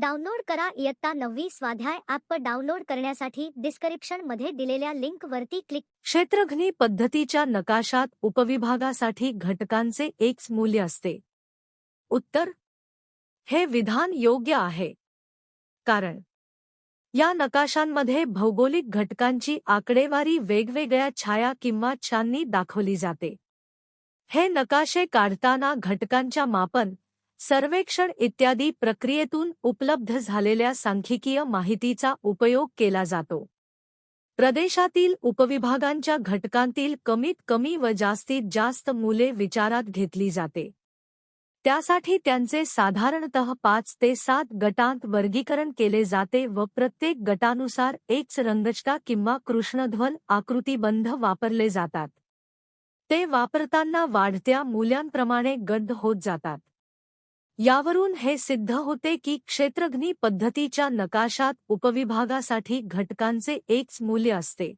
Download करा इयत्ता नववी स्वाध्याय ॲप डाउनलोड करण्यासाठी डिस्क्रिप्शनमध्ये दिलेल्या लिंक वरती क्लिक क्षेत्रघ्नी पद्धतीच्या नकाशात उपविभागासाठी घटकांचे एक मूल्य असते. उत्तर हे विधान योग्य आहे. कारण या नकाशांमध्ये भौगोलिक घटकांची आकडेवारी वेगवेगळ्या छाया किंवा छांनी दाखवली जाते. हे नकाशे काढताना घटकांच्या मापन सर्वेक्षण इत्यादी प्रक्रियेतून उपलब्ध झालेल्या सांख्यिकीय माहितीचा उपयोग केला जातो. प्रदेशातील उपविभागांच्या घटकांतील कमीत कमी व जास्तीत जास्त मुले विचारात घेतली जाते. त्यासाठी त्यांचे साधारणतः पाच ते सात गटांत वर्गीकरण केले जाते व प्रत्येक गटानुसार एकच रंगचटा किंवा कृष्णध्वल आकृतीबंध वापरले जातात. ते वापरताना वाढत्या मूल्यांप्रमाणे गड्ड होत जातात. यावरून हे सिद्ध होते की क्षेत्रघ्नी पद्धतीच्या नकाशात उपविभागासाठी घटकांचे एकच मूल्य असते.